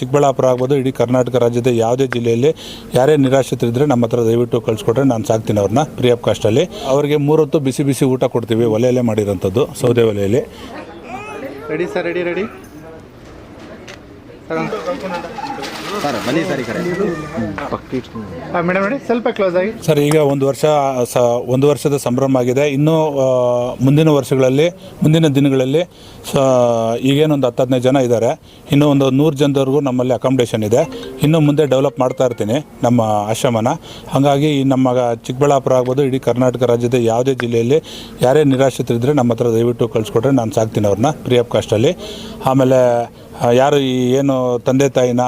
ಚಿಕ್ಕಬಳ್ಳಾಪುರ ಆಗ್ಬೋದು, ಇಡೀ ಕರ್ನಾಟಕ ರಾಜ್ಯದ ಯಾವುದೇ ಜಿಲ್ಲೆಯಲ್ಲಿ ಯಾರೇ ನಿರಾಶ್ರಿತರಿದ್ದರೆ ನಮ್ಮ ಹತ್ರ ದಯವಿಟ್ಟು ಕಳಿಸ್ಕೊಟ್ರೆ ನಾನು ಸಾಕ್ತೀನಿ ಅವ್ರನ್ನ ಫ್ರೀ ಆಫ್ ಕಾಸ್ಟಲ್ಲಿ ಅವರಿಗೆ ಮೂರೊತ್ತು ಬಿಸಿ ಬಿಸಿ ಊಟ ಕೊಡ್ತೀವಿ, ಒಲೆಯಲ್ಲೇ ಮಾಡಿರೋಂಥದ್ದು, ಸೌದೆ ಒಲೆಯಲ್ಲಿ. Ready sir ready ready sir ಬನ್ನಿ ಸರ್ ಈ ಕಡೆ. ಮೇಡಮ್ ರೆಡಿ ಸ್ವಲ್ಪ ಕ್ಲೋಸ್ ಆಗಿ. ಸರ್ ಈಗ ಒಂದು ವರ್ಷ ಸ ಒಂದು ವರ್ಷದ ಸಂಭ್ರಮ ಆಗಿದೆ. ಇನ್ನೂ ಮುಂದಿನ ವರ್ಷಗಳಲ್ಲಿ ಮುಂದಿನ ದಿನಗಳಲ್ಲಿ ಸ ಈಗೇನೊಂದು ಹತ್ತು ಹದಿನೈದು ಜನ ಇದ್ದಾರೆ. ಇನ್ನೂ ಒಂದು ನೂರು ಜನದವರೆಗೂ ನಮ್ಮಲ್ಲಿ ಅಕಾಮಿಡೇಷನ್ ಇದೆ. ಇನ್ನು ಮುಂದೆ ಡೆವಲಪ್ ಮಾಡ್ತಾ ಇರ್ತೀನಿ ನಮ್ಮ ಆಶ್ರಮನ. ಹಾಗಾಗಿ ನಮ್ಮ ಚಿಕ್ಕಬಳ್ಳಾಪುರ ಆಗ್ಬೋದು ಇಡೀ ಕರ್ನಾಟಕ ರಾಜ್ಯದ ಯಾವುದೇ ಜಿಲ್ಲೆಯಲ್ಲಿ ಯಾರೇ ನಿರಾಶ್ರಿತರಿದ್ದರೆ ನಮ್ಮ ಹತ್ರ ದಯವಿಟ್ಟು ಕಳಿಸ್ಕೊಟ್ರೆ ನಾನು ಸಾಕ್ತೀನಿ ಅವ್ರನ್ನ ಫ್ರೀ ಆಫ್ ಕಾಸ್ಟಲ್ಲಿ ಆಮೇಲೆ ಯಾರು ಈ ಏನು ತಂದೆ ತಾಯಿನ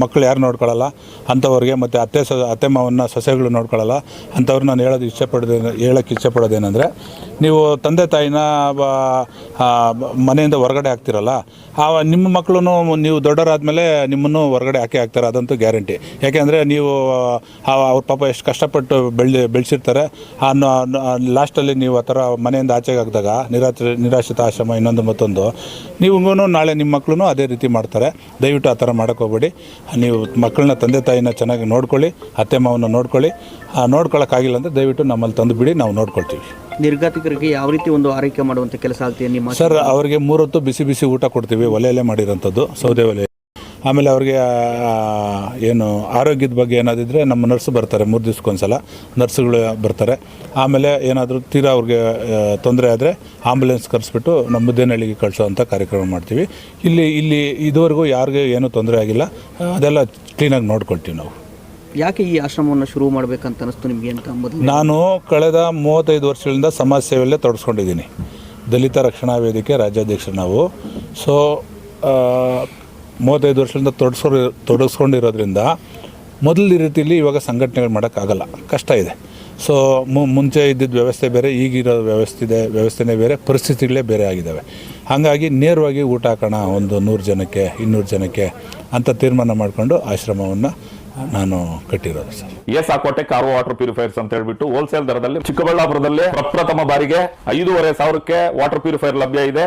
ಮಕ್ಕಳು ಯಾರು ನೋಡ್ಕೊಳ್ಳಲ್ಲ? ಅಂಥವ್ರಿಗೆ ಮತ್ತು ಅತ್ತೆ ಸ, ಅತ್ತೆ ಮಾವನ್ನ ಸೊಸೆಗಳು ನೋಡ್ಕೊಳ್ಳಲ್ಲ. ಅಂಥವ್ರು ನಾನು ಹೇಳೋದು ಇಷ್ಟಪಡೋದೇ, ಹೇಳೋಕ್ಕೆ ಇಷ್ಟಪಡೋದೇನೆಂದರೆ, ನೀವು ತಂದೆ ತಾಯಿನ ಮನೆಯಿಂದ ಹೊರಗಡೆ ಹಾಕ್ತಿರಲ್ಲ, ಆ, ನಿಮ್ಮ ಮಕ್ಕಳು ನೀವು ದೊಡ್ಡವರಾದ್ಮೇಲೆ ನಿಮ್ಮನ್ನು ಹೊರಗಡೆ ಹಾಕಿ ಹಾಕ್ತಾರೆ, ಅದಂತೂ ಗ್ಯಾರಂಟಿ. ಯಾಕೆಂದರೆ ನೀವು ಅವ್ರ ಪಾಪ ಎಷ್ಟು ಕಷ್ಟಪಟ್ಟು ಬೆಳೆ ಬೆಳೆಸಿರ್ತಾರೆ, ಆ ಲಾಸ್ಟಲ್ಲಿ ನೀವು ಆ ಥರ ಮನೆಯಿಂದ ಆಚೆಗೆ ಹಾಕಿದಾಗ ನಿರಾಶ್ರ ನಿರಾಶ್ರಿತ ಆಶ್ರಮ ಇನ್ನೊಂದು ಮತ್ತೊಂದು, ನೀವು ನಾಳೆ ನಿಮ್ಮ ಮಕ್ಕಳು ಅದೇ ರೀತಿ ಮಾಡ್ತಾರೆ. ದಯವಿಟ್ಟು ಆ ಥರ ಮಾಡೋಕ್ಕೋಗ್ಬೇಡಿ ನೀವು ಮಕ್ಕಳನ್ನ ತಂದೆ ತಾಯಿನ ಚೆನ್ನಾಗಿ ನೋಡ್ಕೊಳ್ಳಿ ಅತ್ತೆ ಮಾವನ್ನ ನೋಡ್ಕೊಳ್ಳಿ. ನೋಡ್ಕೊಳ್ಳೋಕ್ಕಾಗಿಲ್ಲ ಅಂದರೆ ದಯವಿಟ್ಟು ನಮ್ಮಲ್ಲಿ ತಂದು ಬಿಡಿ ನಾವು ನೋಡ್ಕೊಳ್ತೀವಿ. ನಿರ್ಗತಿಕರಿಗೆ ಯಾವ ರೀತಿ ಒಂದು ಆರೈಕೆ ಮಾಡುವಂಥ ಕೆಲಸ ಆಗ್ತಿದೆ ನಿಮ್ಮ ಸರ್ ಅವರಿಗೆ ಮೂರೊತ್ತು ಬಿಸಿ ಬಿಸಿ ಊಟ ಕೊಡ್ತೀವಿ ಒಲೆಯಲ್ಲೇ ಮಾಡಿರೋಂಥದ್ದು ಸೌದೆ ಒಲೆ. ಆಮೇಲೆ ಅವ್ರಿಗೆ ಏನು ಆರೋಗ್ಯದ ಬಗ್ಗೆ ಏನಾದಿದ್ರೆ ನಮ್ಮ ನರ್ಸ್ ಬರ್ತಾರೆ ಮೂರು ದಿವ್ಸಕ್ಕೊಂದ್ಸಲ ನರ್ಸ್ಗಳು ಬರ್ತಾರೆ. ಆಮೇಲೆ ಏನಾದರೂ ತೀರಾ ಅವ್ರಿಗೆ ತೊಂದರೆ ಆದರೆ ಆಂಬುಲೆನ್ಸ್ ಕರೆಸ್ಬಿಟ್ಟು ನಮ್ಮ ಮುದ್ದೇನಹಳ್ಳಿಗೆ ಕಳಿಸೋ ಅಂಥ ಕಾರ್ಯಕ್ರಮ ಮಾಡ್ತೀವಿ. ಇಲ್ಲಿ ಇಲ್ಲಿ ಇದುವರೆಗೂ ಯಾರಿಗೆ ಏನೂ ತೊಂದರೆ ಆಗಿಲ್ಲ. ಅದೆಲ್ಲ ಕ್ಲೀನಾಗಿ ನೋಡ್ಕೊಳ್ತೀವಿ ನಾವು. ಯಾಕೆ ಈ ಆಶ್ರಮವನ್ನು ಶುರು ಮಾಡಬೇಕಂತ ಅನಿಸ್ತು ನಿಮಗೆ ಅಂತ ನಾನು ಕಳೆದ ಮೂವತ್ತೈದು ವರ್ಷಗಳಿಂದ ಸಮಾಜ ಸೇವೆಯಲ್ಲೇ ತೊಡಸ್ಕೊಂಡಿದ್ದೀನಿ ದಲಿತ ರಕ್ಷಣಾ ವೇದಿಕೆ ರಾಜ್ಯಾಧ್ಯಕ್ಷರು ನಾವು. ಸೊ ಮೂವತ್ತೈದು ವರ್ಷದಿಂದ ತೊಡಸ್ಕೊ ತೊಡಗಿಸ್ಕೊಂಡಿರೋದ್ರಿಂದ ಮೊದಲ ರೀತಿಯಲ್ಲಿ ಇವಾಗ ಸಂಘಟನೆಗಳು ಮಾಡೋಕ್ಕಾಗಲ್ಲ. ಕಷ್ಟ ಇದೆ. ಸೊ ಮುಂಚೆ ಇದ್ದಿದ್ದ ವ್ಯವಸ್ಥೆ ಬೇರೆ, ಈಗಿರೋ ವ್ಯವಸ್ಥೆ ಇದೆ ವ್ಯವಸ್ಥೆನೇ ಬೇರೆ, ಪರಿಸ್ಥಿತಿಗಳೇ ಬೇರೆ ಆಗಿದ್ದಾವೆ ಹಾಗಾಗಿ ನೇರವಾಗಿ ಊಟ ಹಾಕೋಣ ಒಂದು ನೂರು ಜನಕ್ಕೆ, ಇನ್ನೂರು ಜನಕ್ಕೆ ಅಂತ ತೀರ್ಮಾನ ಮಾಡಿಕೊಂಡು ಆಶ್ರಮವನ್ನು ನಾನು ಕಟ್ಟಿರೋದು sir. S Aquatech car water purifiers ಅಂತ ಹೇಳ್ಬಿಟ್ಟು ಹೋಲ್ಸೇಲ್ ದರದಲ್ಲಿ ಚಿಕ್ಕಬಳ್ಳಾಪುರದಲ್ಲಿ ಪ್ರಪ್ರಥಮ ಬಾರಿಗೆ ಐದೂವರೆ ಸಾವಿರಕ್ಕೆ ವಾಟರ್ ಪ್ಯೂರಿಫೈರ್ ಲಭ್ಯ ಇದೆ.